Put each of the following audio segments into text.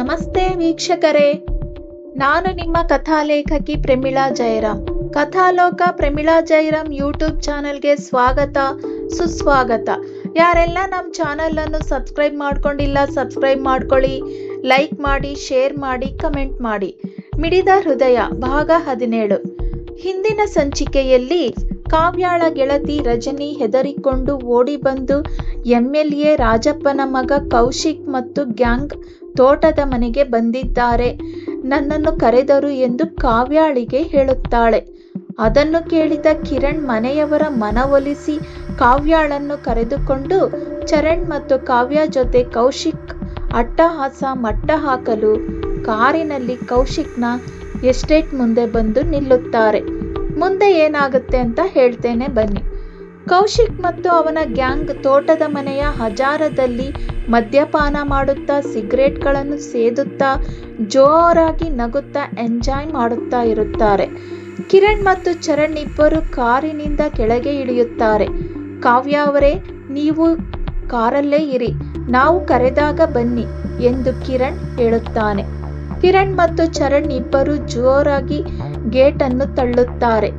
ನಮಸ್ತೆ ವೀಕ್ಷಕರೇ. ನಾನು ನಿಮ್ಮ ಕಥಾಲೇಖಕಿ ಪ್ರಮಿಳಾ ಜಯರಾಮ್ ಕಥಾಲೋಕ ಪ್ರಮಿಳಾ ಜಯರಾಮ್ ಯೂಟ್ಯೂಬ್ ಚಾನಲ್ಗೆ ಸ್ವಾಗತ, ಸುಸ್ವಾಗತ. ಯಾರೆಲ್ಲ ನಮ್ಮ ಚಾನಲನ್ನು ಸಬ್ಸ್ಕ್ರೈಬ್ ಮಾಡ್ಕೊಂಡಿಲ್ಲ, ಸಬ್ಸ್ಕ್ರೈಬ್ ಮಾಡ್ಕೊಳ್ಳಿ, ಲೈಕ್ ಮಾಡಿ, ಶೇರ್ ಮಾಡಿ, ಕಮೆಂಟ್ ಮಾಡಿ. ಮಿಡಿದ ಹೃದಯ, ಭಾಗ ಹದಿನೇಳು. ಹಿಂದಿನ ಸಂಚಿಕೆಯಲ್ಲಿ ಕಾವ್ಯಾಳ ಗೆಳತಿ ರಜನಿ ಹೆದರಿಕೊಂಡು ಓಡಿ ಬಂದು ಎ ರಾಜಪ್ಪನ ಮಗ ಕೌಶಿಕ್ ಮತ್ತು ಗ್ಯಾಂಗ್ ತೋಟದ ಮನೆಗೆ ಬಂದಿದ್ದಾರೆ. ನನ್ನನ್ನು ಕರೆದರು ಎಂದು ಕಾವ್ಯಾಳಿಗೆ ಹೇಳುತ್ತಾಳೆ. ಅದನ್ನು ಕೇಳಿದ ಕಿರಣ್ ಮನೆಯವರ ಮನವೊಲಿಸಿ ಕಾವ್ಯಾಳನ್ನು ಕರೆದುಕೊಂಡು, ಚರಣ್ ಮತ್ತು ಕಾವ್ಯ ಜೊತೆ ಕೌಶಿಕ್ ಅಟ್ಟಹಾಸ ಮಟ್ಟ ಹಾಕಲು ಕಾರಿನಲ್ಲಿ ಕೌಶಿಕ್ನ ಎಸ್ಟೇಟ್ ಮುಂದೆ ಬಂದು ನಿಲ್ಲುತ್ತಾರೆ. ಮುಂದೆ ಏನಾಗುತ್ತೆ ಅಂತ ಹೇಳ್ತೇನೆ ಬನ್ನಿ. ಕೌಶಿಕ್ ಮತ್ತು ಅವನ ಗ್ಯಾಂಗ್ ತೋಟದ ಮನೆಯ ಹಜಾರದಲ್ಲಿ ಮದ್ಯಪಾನ ಮಾಡುತ್ತಾ, ಸಿಗರೇಟ್ಗಳನ್ನು ಸೇದುತ್ತಾ, ಜೋರಾಗಿ ನಗುತ್ತಾ, ಎಂಜಾಯ್ ಮಾಡುತ್ತಾ ಇರುತ್ತಾರೆ. ಕಿರಣ್ ಮತ್ತು ಚರಣ್ ಇಬ್ಬರು ಕಾರಿನಿಂದ ಕೆಳಗೆ ಇಳಿಯುತ್ತಾರೆ. ಕಾವ್ಯ ಅವರೇ, ನೀವು ಕಾರಲ್ಲೇ ಇರಿ, ನಾವು ಕರೆದಾಗ ಬನ್ನಿ ಎಂದು ಕಿರಣ್ ಹೇಳುತ್ತಾನೆ. ಕಿರಣ್ ಮತ್ತು ಚರಣ್ ಇಬ್ಬರು ಜೋರಾಗಿ ಗೇಟನ್ನು ತಳ್ಳುತ್ತಾರೆ.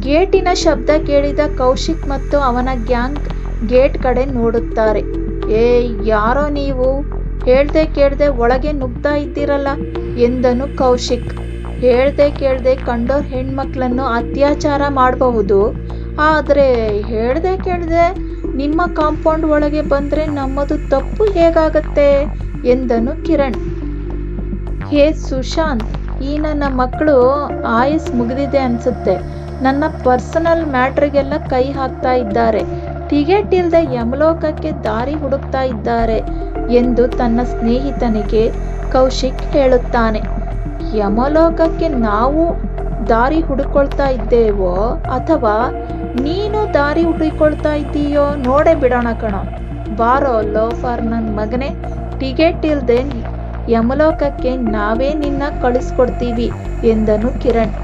ಗೇಟಿನ ಶಬ್ದ ಕೇಳಿದ ಕೌಶಿಕ್ ಮತ್ತು ಅವನ ಗ್ಯಾಂಗ್ ಗೇಟ್ ಕಡೆ ನೋಡುತ್ತಾರೆ. ಏ ಯಾರೋ ನೀವು? ಹೇಳ್ದೆ ಕೇಳ್ದೆ ಒಳಗೆ ನುಗ್ತಾ ಇದ್ದೀರಲ್ಲ? ಎಂದನು ಕೌಶಿಕ್. ಹೇಳ್ದೆ ಕೇಳ್ದೆ ಕಂಡೋರ್ ಹೆಣ್ಮಕ್ಳನ್ನು ಅತ್ಯಾಚಾರ ಮಾಡಬಹುದು. ಆದರೆ, ಹೇಳ್ದೆ ಕೇಳ್ದೆ ನಿಮ್ಮ ಕಾಂಪೌಂಡ್ ಒಳಗೆ ಬಂದ್ರೆ ನಮ್ಮದು ತಪ್ಪು ಹೇಗಾಗತ್ತೆ? ಎಂದನು ಕಿರಣ್. ಹೇ ಸುಶಾಂತ್, ಈ ನನ್ನ ಮಕ್ಕಳು ಆಯಸ್ ಮುಗಿದಿದೆ ಅನ್ಸುತ್ತೆ. ನನ್ನ ಪರ್ಸನಲ್ ಮ್ಯಾಟ್ರಿಗೆಲ್ಲ ಕೈ ಹಾಕ್ತಾ ಇದ್ದಾರೆ. ಟಿಕೆಟ್ ಇಲ್ಲದೆ ಯಮಲೋಕಕ್ಕೆ ದಾರಿ ಹುಡುಕ್ತಾ ಇದ್ದಾರೆ ಎಂದು ತನ್ನ ಸ್ನೇಹಿತನಿಗೆ ಕೌಶಿಕ್ ಹೇಳುತ್ತಾನೆ. ಯಮಲೋಕಕ್ಕೆ ನಾವು ದಾರಿ ಹುಡುಕೊಳ್ತಾ ಇದ್ದೇವೋ ಅಥವಾ ನೀನು ದಾರಿ ಹುಡುಕೊಳ್ತಾ ಇದ್ದೀಯೋ ನೋಡೇ ಬಿಡೋಣ ಕಣ. ಬಾರೋ ಲೋಫರ್ ನನ್ನ ಮಗನೇ ಟಿಕೆಟ್ ಇಲ್ಲದೆ ಯಮಲೋಕಕ್ಕೆ ನಾವೇ ನಿನ್ನ ಕಳಿಸ್ಕೊಡ್ತೀವಿ ಎಂದನು ಕಿರಣ್.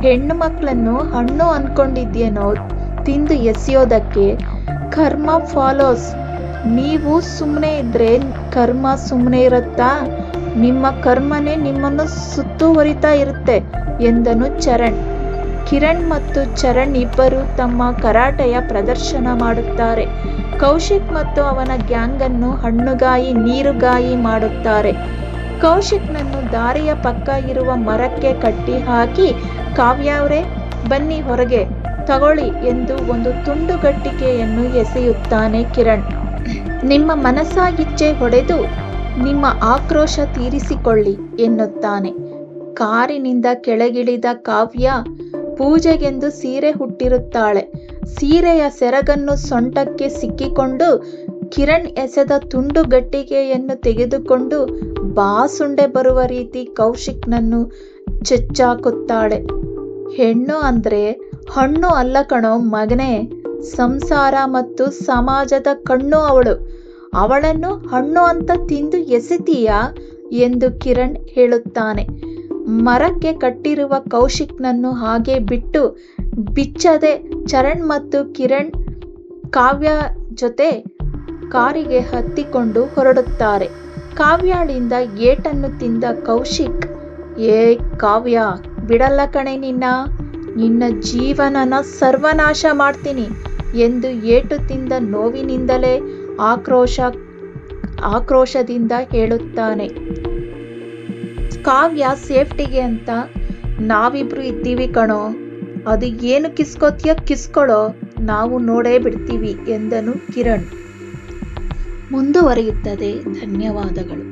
ಹೆಣ್ಣು ಮಕ್ಕಳನ್ನು ಹಣ್ಣು ಅನ್ಕೊಂಡಿದ್ಯೇನೋ ತಿಂದು ಎಸೆಯೋದಕ್ಕೆ ಕರ್ಮ ಫಾಲೋಸ್. ನೀವು ಸುಮ್ಮನೆ ಇದ್ರೆ ಕರ್ಮ ಸುಮ್ಮನೆ ಇರುತ್ತಾ? ನಿಮ್ಮ ಕರ್ಮನೇ ನಿಮ್ಮನ್ನು ಸುತ್ತುವರಿತಾ ಇರುತ್ತೆ ಎಂದನು ಚರಣ್. ಕಿರಣ್ ಮತ್ತು ಚರಣ್ ಇಬ್ಬರು ತಮ್ಮ ಕರಾಟೆಯ ಪ್ರದರ್ಶನ ಮಾಡುತ್ತಾರೆ. ಕೌಶಿಕ್ ಮತ್ತು ಅವನ ಗ್ಯಾಂಗನ್ನು ಹಣ್ಣುಗಾಯಿ, ನೀರುಗಾಯಿ ಮಾಡುತ್ತಾರೆ. ಕೌಶಿಕ್ನನ್ನು ದಾರಿಯ ಪಕ್ಕ ಇರುವ ಮರಕ್ಕೆ ಕಟ್ಟಿ ಹಾಕಿ ಕಾವ್ಯಾವ್ರೆ ಬನ್ನಿ ಹೊರಗೆ. ತಗೊಳ್ಳಿ ಎಂದು ಒಂದು ತುಂಡು ಗಟ್ಟಿಗೆಯನ್ನು ಎಸೆಯುತ್ತಾನೆ ಕಿರಣ್. ನಿಮ್ಮ ಮನಸ್ಸಾಗಿಚ್ಛೆ ಹೊಡೆದು ನಿಮ್ಮ ಆಕ್ರೋಶ ತೀರಿಸಿಕೊಳ್ಳಿ ಎನ್ನುತ್ತಾನೆ. ಕಾರಿನಿಂದ ಕೆಳಗಿಳಿದ ಕಾವ್ಯ ಪೂಜೆಗೆಂದು ಸೀರೆ ಹುಟ್ಟಿರುತ್ತಾಳೆ. ಸೀರೆಯ ಸೆರಗನ್ನು ಸೊಂಟಕ್ಕೆ ಸಿಕ್ಕಿಕೊಂಡು ಕಿರಣ್ ಎಸೆದ ತುಂಡು ಗಟ್ಟಿಗೆಯನ್ನು ತೆಗೆದುಕೊಂಡು ಬಾಸುಂಡೆ ಬರುವ ರೀತಿ ಕೌಶಿಕ್ನನ್ನು ಚೆಚ್ಚಾಕುತ್ತಾಳೆ. ಹೆಣ್ಣು ಅಂದ್ರೆ ಹಣ್ಣು ಅಲ್ಲ ಕಣೋ ಮಗನೇ. ಸಂಸಾರ ಮತ್ತು ಸಮಾಜದ ಕಣ್ಣು ಅವಳು. ಅವಳನ್ನು ಹಣ್ಣು ಅಂತ ತಿಂದು ಎಸೆತೀಯಾ? ಎಂದು ಕಿರಣ್ ಹೇಳುತ್ತಾನೆ. ಮರಕ್ಕೆ ಕಟ್ಟಿರುವ ಕೌಶಿಕ್ನನ್ನು ಹಾಗೆ ಬಿಟ್ಟು ಬಿಚ್ಚದೆ ಚರಣ್ ಮತ್ತು ಕಿರಣ್ ಕಾವ್ಯ ಜೊತೆ ಕಾರಿಗೆ ಹತ್ತಿಕೊಂಡು ಹೊರಡುತ್ತಾರೆ. ಕಾವ್ಯಾಳಿಂದ ಏಟನ್ನು ತಿಂದ ಕೌಶಿಕ್ ಏ ಕಾವ್ಯ, ಬಿಡಲ್ಲ ಕಣೆ ನಿನ್ನ. ನಿನ್ನ ಜೀವನನ ಸರ್ವನಾಶ ಮಾಡ್ತೀನಿ ಎಂದು ಏಟು ತಿಂದ ನೋವಿನಿಂದಲೇ ಆಕ್ರೋಶ, ಆಕ್ರೋಶದಿಂದ ಹೇಳುತ್ತಾನೆ. ಕಾವ್ಯ ಸೇಫ್ಟಿಗೆ ಅಂತ ನಾವಿಬ್ರು ಇದ್ದೀವಿ ಕಣೋ. ಅದು ಏನು ಕಿಸ್ಕೋತಿಯ ಕಿಸ್ಕೊಳೋ ನಾವು ನೋಡೇ ಬಿಡ್ತೀವಿ ಎಂದನು ಕಿರಣ್. ಮುಂದುವರಿಯುತ್ತದೆ. ಧನ್ಯವಾದಗಳು.